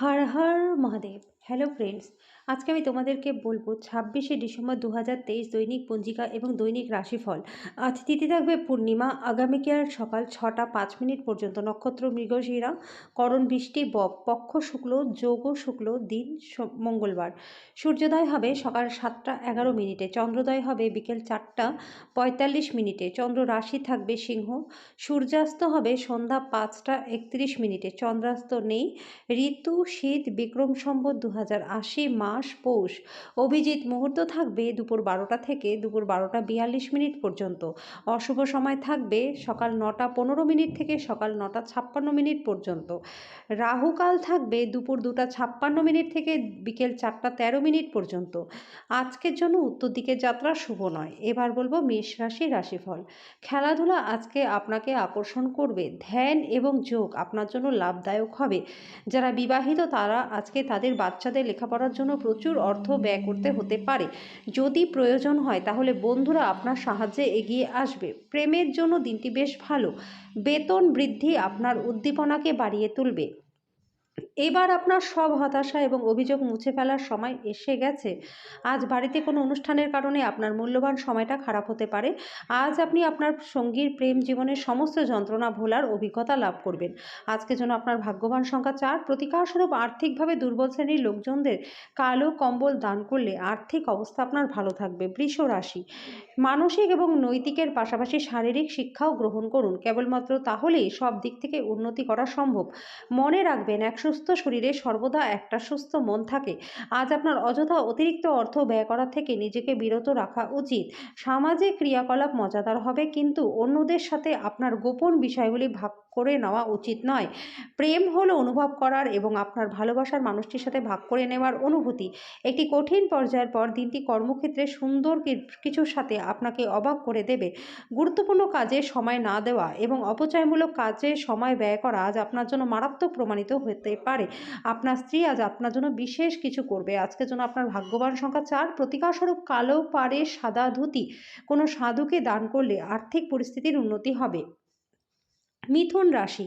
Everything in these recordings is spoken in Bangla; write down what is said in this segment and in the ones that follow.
হর হর মহাদেব। হ্যালো ফ্রেন্ডস আজকে আমি তোমাদেরকে বলব ছাব্বিশে ডিসেম্বর দু হাজার তেইশ দৈনিক পঞ্জিকা এবং দৈনিক রাশিফল। আজ তিথি থাকবে পূর্ণিমা আগামীকাল সকাল ছটা পাঁচ মিনিট পর্যন্ত। নক্ষত্র, মৃগশিরা, করণ, বৃষ্টি বব পক্ষ, শুক্ল, যোগ, শুক্ল, দিন মঙ্গলবার। সূর্যোদয় হবে সকাল সাতটা এগারো মিনিটে, চন্দ্রোদয় হবে বিকেল চারটা পঁয়তাল্লিশ মিনিটে। চন্দ্র রাশি থাকবে সিংহ, সূর্যাস্ত হবে সন্ধ্যা পাঁচটা একত্রিশ মিনিটে। চন্দ্রাস্ত নেই, ঋতু শীত বিক্রম সম্বত দু হাজার আশি মাস পৌষ। অভিজিৎ মুহূর্ত থাকবে দুপুর বারোটা থেকে দুপুর বারোটা বিয়াল্লিশ মিনিট পর্যন্ত। অশুভ সময় থাকবে সকাল নটা পনেরো মিনিট থেকে সকাল নটা ছাপ্পান্ন মিনিট পর্যন্ত। রাহুকাল থাকবে দুপুর দুটা ছাপ্পান্ন মিনিট থেকে বিকেল চারটা তেরো মিনিট পর্যন্ত। আজকের জন্য উত্তর দিকের যাত্রা শুভ নয়। এবার বলব মেষ রাশি রাশিফল। খেলাধুলা আজকে আপনাকে আকর্ষণ করবে। ধ্যান এবং যোগ আপনার জন্য লাভদায়ক হবে। যারা বিবাহিত তারা আজকে তাদের বাচ্চাদের লেখাপড়ার জন্য প্রচুর অর্থ ব্যয় করতে হতে পারে। যদি প্রয়োজন হয়, তাহলে বন্ধুরা আপনার সাহায্যে এগিয়ে আসবে। প্রেমের জন্য দিনটি বেশ ভালো। বেতন বৃদ্ধি আপনার উদ্দীপনাকে বাড়িয়ে তুলবে। এবার আপনার সব হতাশা এবং অভিযোগ মুছে ফেলার সময় এসে গেছে। আজ বাড়িতে কোনো অনুষ্ঠানের কারণে আপনার মূল্যবান সময়টা খারাপ হতে পারে। আজ আপনি আপনার সঙ্গীর প্রেম জীবনের সমস্ত যন্ত্রণা ভোলার অভিজ্ঞতা লাভ করবেন। আজকে যেন আপনার ভাগ্যবান সংখ্যা চার, প্রতিকারস্বরূপ আর্থিকভাবে দুর্বল শ্রেণির লোকজনদের কালো কম্বল দান করলে আর্থিক অবস্থা আপনার ভালো থাকবে। বৃষ রাশি, মানসিক এবং নৈতিকের পাশাপাশি শারীরিক শিক্ষাও গ্রহণ করুন। কেবলমাত্র তাহলেই সব দিক থেকে উন্নতি করা সম্ভব। মনে রাখবেন, এক সুস্থ শরীরে সর্বদা একটা সুস্থ মন থাকে। আজ আপনার অযথা অতিরিক্ত অর্থ ব্যয় করা থেকে নিজেকে বিরত রাখা উচিত। সামাজিক ক্রিয়াকলাপ মজাদার হবে, কিন্তু অন্যদের সাথে আপনার গোপন বিষয়গুলি ভাগ করে নেওয়া উচিত নয়। প্রেম হলো অনুভব করার এবং আপনার ভালোবাসার মানুষটির সাথে ভাগ করে নেওয়ার অনুভূতি। একটি কঠিন পর্যায়ের পর দিনটি কর্মক্ষেত্রে সুন্দর কিছুর সাথে আপনাকে অবাক করে দেবে। গুরুত্বপূর্ণ কাজে সময় না দেওয়া এবং অপচয়মূলক কাজে সময় ব্যয় করা আজ আপনার জন্য মারাত্মক প্রমাণিত হতে পারে। আপনার স্ত্রী আজ আপনার জন্য বিশেষ কিছু করবে। আজকের জন্য আপনার ভাগ্যবান সংখ্যা চার, প্রতিকারস্বরূপ কালো পাড়ে সাদা ধুতি। কোনো সাধুকে দান করলে আর্থিক পরিস্থিতির উন্নতি হবে। মিথুন রাশি।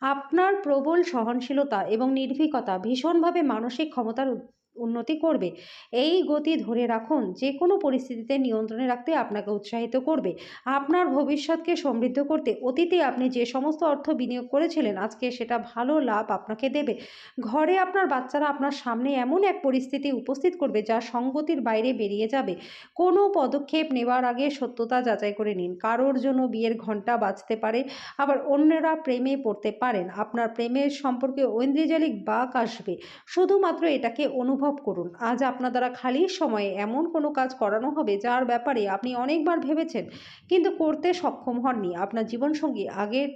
আপনার প্রবল সহনশীলতা এবং নির্ভীকতা ভীষণভাবে মানসিক ক্ষমতার উন্নতি করবে। এই গতি ধরে রাখুন যে কোনো পরিস্থিতিতে নিয়ন্ত্রণে রাখতে আপনাকে উৎসাহিত করবে। আপনার ভবিষ্যৎকে সমৃদ্ধ করতে অতীতে আপনি যে সমস্ত অর্থ বিনিয়োগ করেছিলেন, আজকে সেটা ভালো লাভ আপনাকে দেবে। ঘরে আপনার বাচ্চারা আপনার সামনে এমন এক পরিস্থিতি উপস্থিত করবে, যা সঙ্গতির বাইরে বেরিয়ে যাবে। কোনো পদক্ষেপ নেওয়ার আগে সত্যতা যাচাই করে নিন। কারোর জন্য বিয়ের ঘণ্টা বাজতে পারে, আবার অন্যরা প্রেমে পড়তে পারেন। আপনার প্রেমের সম্পর্কে ঐন্দ্রিজালিক বাক আসবে। শুধুমাত্র এটাকে অনুভব করুন। আজ আপনার দ্বারা খালি সময়ে এমন কোনো কাজ করানো হবে যার ব্যাপারে আপনি অনেকবার ভেবেছেন, কিন্তু করতে সক্ষম হননি। আপনার জীবনসঙ্গী আগের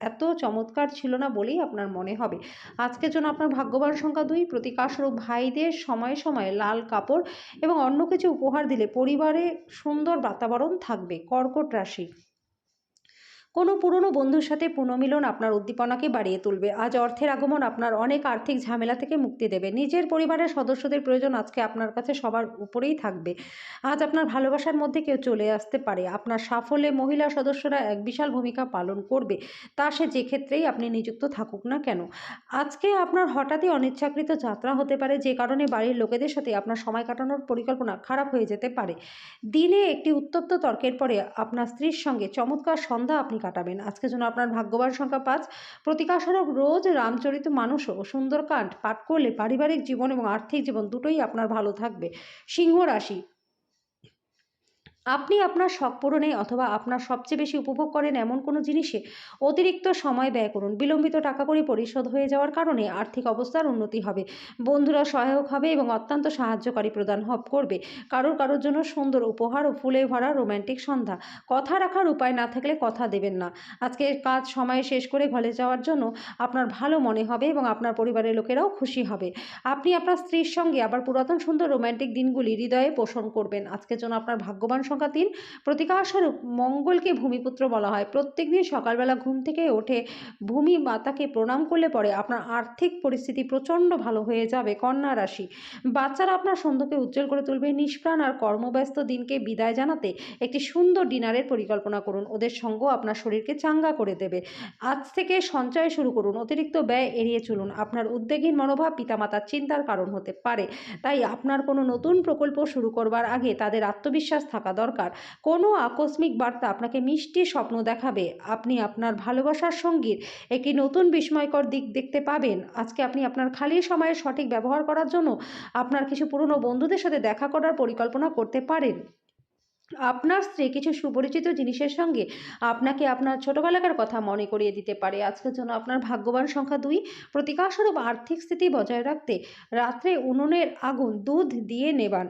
এত চমৎকার ছিল না বলেই আপনার মনে হবে। আজকের জন্য আপনার ভাগ্যবান সংখ্যা দুই, প্রতিকারস্বরূপ ভাইদের সময়ে সময়ে লাল কাপড় এবং অন্য কিছু উপহার দিলে পরিবারে সুন্দর বাতাবরণ থাকবে। কর্কট রাশি। কোনো পুরনো বন্ধুর সাথে পুনর্মিলন আপনার উদ্দীপনাকে বাড়িয়ে তুলবে। আজ অর্থের আগমন আপনার অনেক আর্থিক ঝামেলা থেকে মুক্তি দেবে। নিজের পরিবারের সদস্যদের প্রয়োজন আজকে আপনার কাছে সবার উপরেই থাকবে। আজ আপনার ভালোবাসার মধ্যে কেউ চলে আসতে পারে। আপনার সাফল্যে মহিলা সদস্যরা এক বিশাল ভূমিকা পালন করবে। তা সে যে ক্ষেত্রেই আপনি নিযুক্ত থাকুক না কেন। আজকে আপনার হঠাৎই অনিচ্ছাকৃত যাত্রা হতে পারে। যে কারণে বাড়ির লোকেদের সাথে আপনার সময় কাটানোর পরিকল্পনা খারাপ হয়ে যেতে পারে। দিনে একটি উত্তপ্ত তর্কের পরে আপনার স্ত্রীর সঙ্গে চমৎকার সন্ধ্যা আপনি কাটাবেন। আজকে জন্য আপনার ভাগ্যবান সংখ্যা পাঁচ। প্রতিকারস্বরূপ রোজ রামচরিত মানুষ ও সুন্দরকাণ্ড পাঠ করলে পারিবারিক জীবন এবং আর্থিক জীবন দুটোই আপনার ভালো থাকবে। সিংহ রাশি আপনি আপনার শখ পূরণে অথবা আপনার সবচেয়ে বেশি উপভোগ করেন এমন কোনো জিনিসে অতিরিক্ত সময় ব্যয় করুন। বিলম্বিত টাকা কড়ি পরিশোধ হয়ে যাওয়ার কারণে আর্থিক অবস্থার উন্নতি হবে। বন্ধুরা সহায়ক হবে এবং অত্যন্ত সাহায্যকারী প্রদান হব করবে। কারোর কারোর জন্য সুন্দর উপহার ও ফুলে ভরা রোম্যান্টিক সন্ধ্যা। কথা রাখার উপায় না থাকলে কথা দেবেন না। আজকে কাজ সময়ে শেষ করে ঘরে যাওয়ার জন্য আপনার ভালো মনে হবে এবং আপনার পরিবারের লোকেরাও খুশি হবে। আপনি আপনার স্ত্রীর সঙ্গে আবার পুরাতন সুন্দর রোম্যান্টিক দিনগুলি হৃদয়ে পোষণ করবেন। আজকের জন্য আপনার ভাগ্যবান সংখ্যা তিন প্রতিকারস্বরূপ মঙ্গলকে ভূমিপুত্র বলা হয়। প্রত্যেক প্রত্যেকদিন সকালবেলা ঘুম থেকে ওঠে ভূমি মাতাকে প্রণাম করলে পরে আপনার আর্থিক পরিস্থিতি প্রচণ্ড ভালো হয়ে যাবে, কন্যা রাশি। বাচ্চারা আপনার সন্ধ্যাকে উজ্জ্বল করে তুলবে। নিষ্প্রাণ আর কর্মব্যস্ত দিনকে বিদায় জানাতে একটি সুন্দর ডিনারের পরিকল্পনা করুন। ওদের সঙ্গ আপনার শরীরকে চাঙ্গা করে দেবে। আজ থেকে সঞ্চয় শুরু করুন। অতিরিক্ত ব্যয় এড়িয়ে চলুন। আপনার উদ্বেগহীন মনোভাব পিতামাতার চিন্তার কারণ হতে পারে। তাই আপনার কোনো নতুন প্রকল্প শুরু করবার আগে তাদের আত্মবিশ্বাস থাকা দরকার। কোনো আকস্মিক বার্তা আপনাকে মিষ্টি স্বপ্ন দেখাবে। আপনি আপনার ভালোবাসার সঙ্গীর একটি নতুন বিস্ময়কর দিক দেখতে পাবেন। আজকে আপনি আপনার খালি সময়ের সঠিক ব্যবহার করার জন্য আপনার কিছু পুরনো বন্ধুদের সাথে দেখা করার পরিকল্পনা করতে পারেন। আপনার স্ত্রী কিছু সুপরিচিত জিনিসের সঙ্গে আপনাকে আপনার ছোটবেলাকার কথা মনে করিয়ে দিতে পারে। আজকের জন্য আপনার ভাগ্যবান সংখ্যা দুই। প্রতিকারস্বরূপ আর্থিক স্থিতি বজায় রাখতে রাত্রে উনুনের আগুন দুধ দিয়ে নেবান।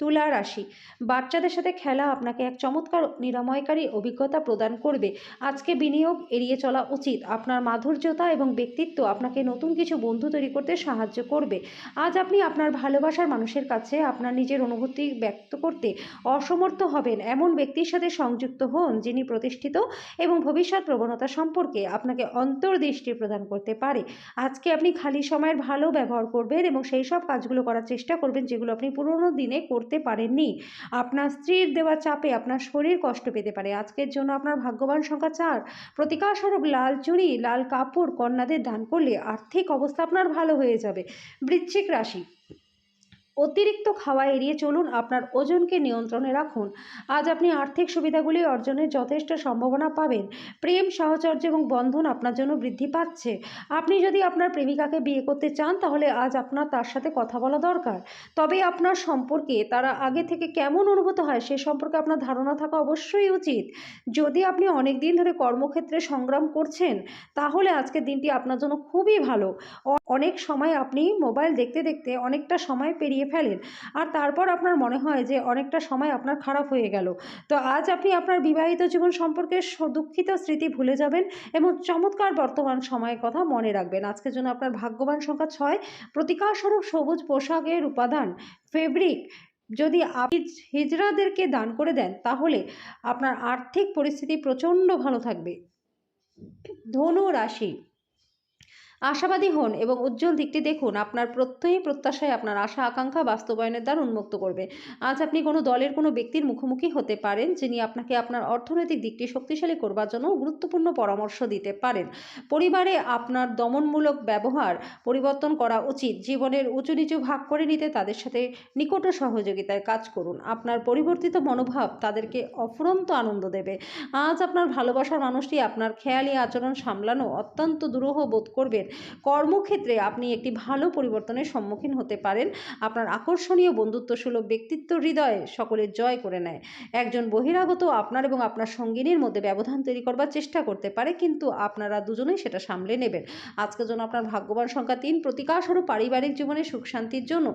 তুলা রাশি। বাচ্চাদের সাথে খেলা আপনাকে এক চমৎকার নিরাময়কারী অভিজ্ঞতা প্রদান করবে। আজকে বিনিয়োগ এড়িয়ে চলা উচিত। আপনার মাধুর্যতা এবং ব্যক্তিত্ব আপনাকে নতুন কিছু বন্ধু তৈরি করতে সাহায্য করবে। আজ আপনি আপনার ভালোবাসার মানুষের কাছে আপনার নিজের অনুভূতি ব্যক্ত করতে অসমর্থ হবেন। এমন ব্যক্তির সাথে সংযুক্ত হন যিনি প্রতিষ্ঠিত এবং ভবিষ্যৎ প্রবণতা সম্পর্কে আপনাকে অন্তর্দৃষ্টি প্রদান করতে পারে। আজকে আপনি খালি সময়ের ভালো ব্যবহার করবেন এবং সেই সব কাজগুলো করার চেষ্টা করবেন যেগুলো আপনি পুরোনো দিনে করতে পারেননি। আপনার স্ত্রীর দেওয়া চাপে আপনার শরীর কষ্ট পেতে পারে। আজকের জন্য আপনার ভাগ্যবান সংখ্যা চার। প্রতিকারস্বরূপ লাল চুড়ি, লাল কাপড়, কন্যাদের দান করলে আর্থিক অবস্থা আপনার ভালো হয়ে যাবে। বৃশ্চিক রাশি। অতিরিক্ত খাওয়া এড়িয়ে চলুন, আপনার ওজনকে নিয়ন্ত্রণে রাখুন। আজ আপনি আর্থিক সুবিধাগুলি অর্জনের যথেষ্ট সম্ভাবনা পাবেন। প্রেম, সাহচর্য এবং বন্ধন আপনার জন্য বৃদ্ধি পাচ্ছে। আপনি যদি আপনার প্রেমিকাকে বিয়ে করতে চান, তাহলে আজ আপনার তার সাথে কথা বলা দরকার। তবে আপনার সম্পর্কে তারা আগে থেকে কেমন অনুভূত হয়, সে সম্পর্কে আপনার ধারণা থাকা অবশ্যই উচিত। যদি আপনি অনেক দিন ধরে কর্মক্ষেত্রে সংগ্রাম করছেন, তাহলে আজকের দিনটি আপনার জন্য খুবই ভালো। অনেক সময় আপনি মোবাইল দেখতে দেখতে অনেকটা সময় পেরিয়ে ফেলেন। আর তারপর আপনার মনে হয় যে অনেকটা সময় আপনার খারাপ হয়ে গেল। তো আজ আপনি আপনার বিবাহিত জীবন সম্পর্কে দুঃখিত স্মৃতি ভুলে যাবেন এবং চমৎকার বর্তমান সময়ের কথা মনে রাখবেন। আজকের জন্য আপনার ভাগ্যবান সংখ্যা ছয়। প্রতিকারস্বরূপ সবুজ পোশাকের উপাদান ফেব্রিক। যদি আপনি হিজড়াদেরকে দান করে দেন, তাহলে আপনার আর্থিক পরিস্থিতি প্রচণ্ড ভালো থাকবে। ধনু রাশি। আশাবাদী হন এবং উজ্জ্বল দিকটি দেখুন। আপনার প্রত্যয়ী প্রত্যাশায় আপনার আশা, আকাঙ্ক্ষা বাস্তবায়নের দ্বার উন্মুক্ত করবে। আজ আপনি কোনো দলের কোনো ব্যক্তির মুখোমুখি হতে পারেন যিনি আপনাকে আপনার অর্থনৈতিক দিকটি শক্তিশালী করবার জন্য গুরুত্বপূর্ণ পরামর্শ দিতে পারেন। পরিবারে আপনার দমনমূলক ব্যবহার পরিবর্তন করা উচিত। জীবনের উঁচু নিচু ভাগ করে নিতে তাদের সাথে নিকট সহযোগিতায় কাজ করুন। আপনার পরিবর্তিত মনোভাব তাদেরকে অফুরন্ত আনন্দ দেবে। আজ আপনার ভালোবাসার মানুষটি আপনার খেয়ালি আচরণ সামলানো অত্যন্ত দুরূহ বোধ করবেন। কর্মক্ষেত্রে আপনি একটি ভালো পরিবর্তনের সম্মুখীন হতে পারেন। আপনার আকর্ষণীয় বন্ধুত্বসুলভ ব্যক্তিত্ব হৃদয়ে সকলের জয় করে নেয়। একজন বহিরাগত আপনার এবং আপনার সঙ্গিনীর মধ্যে ব্যবধান তৈরি করবার চেষ্টা করতে পারে, কিন্তু আপনারা দুজনেই সেটা সামলে নেবেন। আজকের জন্য আপনার ভাগ্যবান সংখ্যা তিন। প্রতিকারস্বরূপ পারিবারিক জীবনে সুখ শান্তির জন্য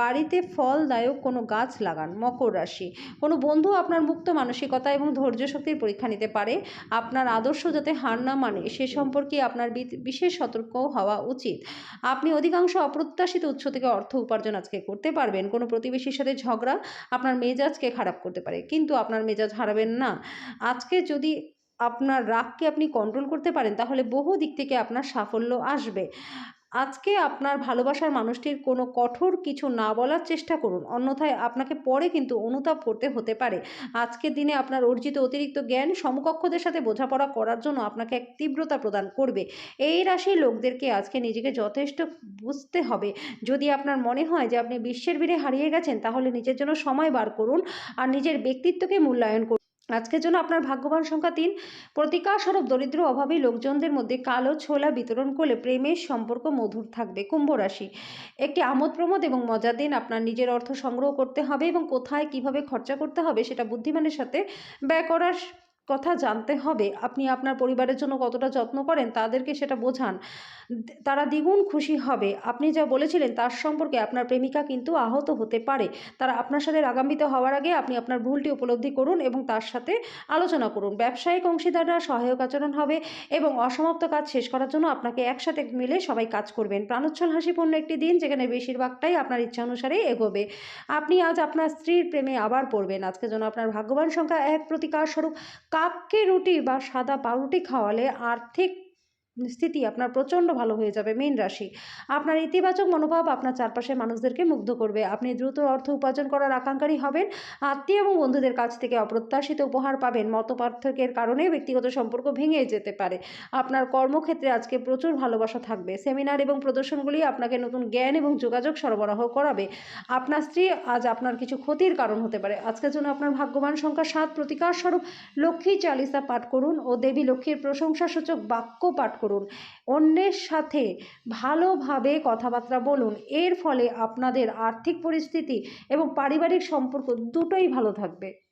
বাড়িতে ফলদায়ক কোনো গাছ লাগান। মকর রাশি। কোনো বন্ধু আপনার মুক্ত মানসিকতা এবং ধৈর্য শক্তির পরীক্ষা নিতে পারে। আপনার আদর্শ যাতে হার না মানে সে সম্পর্কে আপনার বিশেষ সতর্ক হওয়া উচিত। আপনি অধিকাংশ অপ্রত্যাশিত উৎস থেকে অর্থ উপার্জন আজকে করতে পারবেন। কোনো প্রতিবেশীর সাথে ঝগড়া আপনার মেজাজকে খারাপ করতে পারে। কিন্তু আপনার মেজাজ হারাবেন না। আজকে যদি আপনার রাগকে আপনি কন্ট্রোল করতে পারেন, তাহলে বহু দিক থেকে আপনার সাফল্য আসবে। আজকে আপনার ভালোবাসার মানুষটির কোনো কঠোর কিছু না বলার চেষ্টা করুন। অন্যথায় আপনাকে পরে কিন্তু অনুতাপ করতে হতে পারে। আজকের দিনে আপনার অর্জিত অতিরিক্ত জ্ঞান সমকক্ষদের সাথে বোঝাপড়া করার জন্য আপনাকে এক তীব্রতা প্রদান করবে। এই রাশির লোকদেরকে আজকে নিজেকে যথেষ্ট বুঝতে হবে। যদি আপনার মনে হয় যে আপনি বিশ্বের ভিড়ে হারিয়ে গেছেন, তাহলে নিজের জন্য সময় বার করুন আর নিজের ব্যক্তিত্বকে মূল্যায়ন করুন। আজকের জন্য আপনার ভাগ্যবান সংখ্যা তিন। প্রতিকারস্বরূপ দরিদ্র অভাবী লোকজনদের মধ্যে কালো ছোলা বিতরণ করলে প্রেমের সম্পর্ক মধুর থাকবে কুম্ভ রাশি। একটি আমোদ প্রমোদ এবং মজার দিন আপনার নিজের অর্থ সংগ্রহ করতে হবে এবং কোথায় কীভাবে খরচা করতে হবে সেটা বুদ্ধিমানের সাথে ব্যয় করার কথা জানতে হবে। আপনি আপনার পরিবারের জন্য কতটা যত্ন করেন তাদেরকে সেটা বোঝান। তারা দ্বিগুণ খুশি হবে। আপনি যা বলেছিলেন তার সম্পর্কে আপনার প্রেমিকা কিন্তু আহত হতে পারে। তারা আপনার সাথে রাগান্বিত হওয়ার আগে আপনি আপনার ভুলটি উপলব্ধি করুন এবং তার সাথে আলোচনা করুন। ব্যবসায়িক অংশীদাররা সহায়ক আচরণ হবে এবং অসমাপ্ত কাজ শেষ করার জন্য আপনাকে একসাথে মিলে সবাই কাজ করবেন। প্রাণোচ্ছল হাসিপূর্ণ একটি দিন যেখানে বেশিরভাগটাই আপনার ইচ্ছা অনুসারেই এগোবে। আপনি আজ আপনার স্ত্রীর প্রেমে আবার পড়বেন। আজকে যেন আপনার ভাগ্যবান সংখ্যা এক প্রতিকার স্বরূপ। কাককে রুটি বা সাদা পাউরুটি খাওয়ালে আর্থিক স্থিতি আপনার প্রচণ্ড ভালো হয়ে যাবে, মীন রাশি। আপনার ইতিবাচক মনোভাব আপনার চারপাশের মানুষদেরকে মুগ্ধ করবে। আপনি দ্রুত অর্থ উপার্জন করার আকাঙ্ক্ষারী হবেন। আত্মীয় এবং বন্ধুদের কাছ থেকে অপ্রত্যাশিত উপহার পাবেন। মত পার্থক্যের কারণে ব্যক্তিগত সম্পর্ক ভেঙে যেতে পারে। আপনার কর্মক্ষেত্রে আজকে প্রচুর ভালোবাসা থাকবে। সেমিনার এবং প্রদর্শনগুলি আপনাকে নতুন জ্ঞান এবং যোগাযোগ সরবরাহ করাবে। আপনার স্ত্রী আজ আপনার কিছু ক্ষতির কারণ হতে পারে। আজকের জন্য আপনার ভাগ্যবান সংখ্যা সাত প্রতিকার স্বরূপ লক্ষ্মী চালিসা পাঠ করুন ও দেবী লক্ষ্মীর প্রশংসাসূচক বাক্য পাঠ করুন। অন্যের সাথে ভালোভাবে কথাবার্তা বলুন। এর ফলে আপনাদের আর্থিক পরিস্থিতি এবং পারিবারিক সম্পর্ক দুটোই ভালো থাকবে।